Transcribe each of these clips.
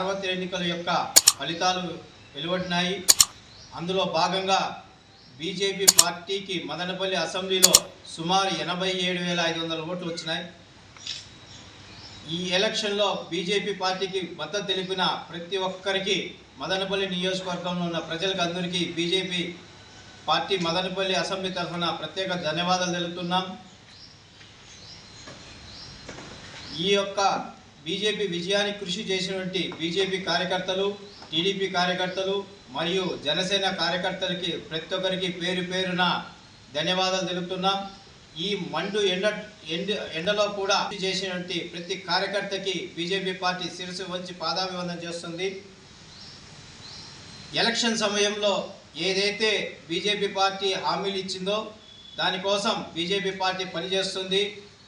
సార్వత్రిక ఎన్నికల యొక్క ఫలితాలు వెలువడినాయి. అందులో భాగంగా బీజేపీ పార్టీకి మదనపల్లి అసెంబ్లీలో సుమారు ఎనభై ఏడు వేల ఐదు వందల ఓట్లు వచ్చినాయి. ఈ ఎలక్షన్లో బీజేపీ పార్టీకి మద్దతు తెలిపిన ప్రతి ఒక్కరికి మదనపల్లి నియోజకవర్గంలో ఉన్న ప్రజలకు అందరికీ బీజేపీ పార్టీ మదనపల్లి అసెంబ్లీ తరఫున ప్రత్యేక ధన్యవాదాలు తెలుపుతున్నాం. ఈ యొక్క బీజేపీ విజయానికి కృషి చేసినటువంటి బీజేపీ కార్యకర్తలు టీడీపీ కార్యకర్తలు మరియు జనసేన కార్యకర్తలకి ప్రతి ఒక్కరికి పేరు పేరున ధన్యవాదాలు తెలుపుతున్నాం. ఈ మండు ఎండ ఎండ ఎండలో కూడా కృషి చేసినటువంటి ప్రతి కార్యకర్తకి బీజేపీ పార్టీ శిరసు వంచి పాదాభివందన చేస్తుంది. ఎలక్షన్ సమయంలో ఏదైతే బీజేపీ పార్టీ హామీలు ఇచ్చిందో దానికోసం బీజేపీ పార్టీ పనిచేస్తుంది.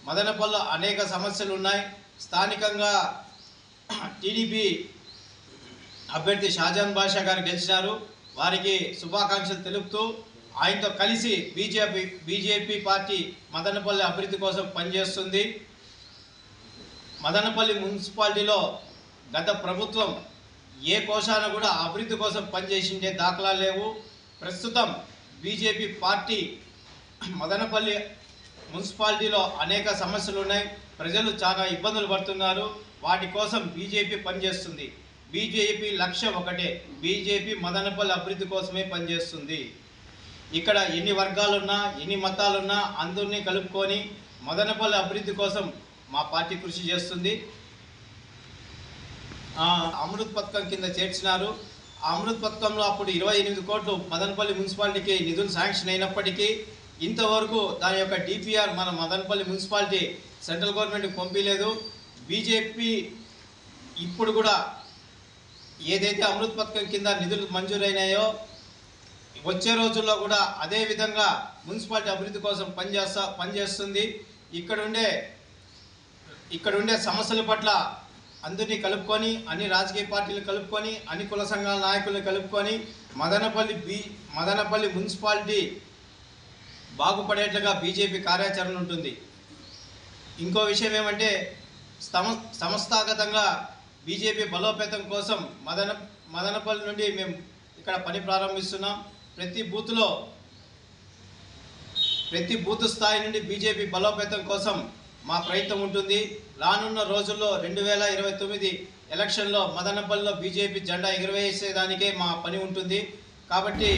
మదనపల్లిలో అనేక సమస్యలు ఉన్నాయి. స్థానికంగా టీడీపీ అభ్యర్థి షాజాన్ బాషా గారు గెలిచినారు. వారికి శుభాకాంక్షలు తెలుపుతూ ఆయనతో కలిసి బీజేపీ బీజేపీ పార్టీ మదనపల్లి అభివృద్ధి కోసం పనిచేస్తుంది. మదనపల్లి మున్సిపాలిటీలో గత ప్రభుత్వం ఏ కోశాన కూడా అభివృద్ధి కోసం పనిచేసిండే దాఖలా లేవు. ప్రస్తుతం బీజేపీ పార్టీ మదనపల్లి మున్సిపాలిటీలో అనేక సమస్యలు ఉన్నాయి. ప్రజలు చాలా ఇబ్బందులు పడుతున్నారు. వాటి కోసం బీజేపీ పనిచేస్తుంది. బీజేపీ లక్ష్యం ఒకటే. బీజేపీ మదనపల్లి అభివృద్ధి కోసమే పనిచేస్తుంది. ఇక్కడ ఎన్ని వర్గాలున్నా ఎన్ని మతాలున్నా అందరినీ కలుపుకొని మదనపల్లి అభివృద్ధి కోసం మా పార్టీ కృషి చేస్తుంది. అమృత్ పథకం కింద చేర్చినారు. ఆ అమృత్ పథకంలో అప్పుడు ఇరవై ఎనిమిది కోట్లు మదనపల్లి మున్సిపాలిటీకి నిధులు శాంక్షన్ అయినప్పటికీ ఇంతవరకు దాని యొక్క డిపిఆర్ మన మదనపల్లి మున్సిపాలిటీ సెంట్రల్ గవర్నమెంట్కి పంపించలేదు బీజేపీ ఇప్పుడు కూడా ఏదైతే అమృత్ పథకం కింద నిధులు మంజూరైనాయో వచ్చే రోజుల్లో కూడా అదే విధంగా మున్సిపాలిటీ అభివృద్ధి కోసం పనిచేస్తా పనిచేస్తుంది. ఇక్కడ ఉండే ఇక్కడ ఉండే సమస్యల పట్ల అందరినీ కలుపుకొని అన్ని రాజకీయ పార్టీలు కలుపుకొని అన్ని కుల సంఘాల నాయకులను కలుపుకొని మదనపల్లి బీ మదనపల్లి మున్సిపాలిటీ బాగుపడేట్లుగా బీజేపీ కార్యాచరణ ఉంటుంది. ఇంకో విషయం ఏమంటే సమ సంస్థాగతంగా బీజేపీ బలోపేతం కోసం మదన మదనపల్లి నుండి మేము ఇక్కడ పని ప్రారంభిస్తున్నాం. ప్రతి బూత్లో ప్రతి బూత్ స్థాయి నుండి బీజేపీ బలోపేతం కోసం మా ప్రయత్నం ఉంటుంది. రానున్న రోజుల్లో రెండు వేల ఇరవై తొమ్మిది ఎలక్షన్లో మదనపల్లిలో బీజేపీ జెండా ఎగురవేసేదానికే మా పని ఉంటుంది. కాబట్టి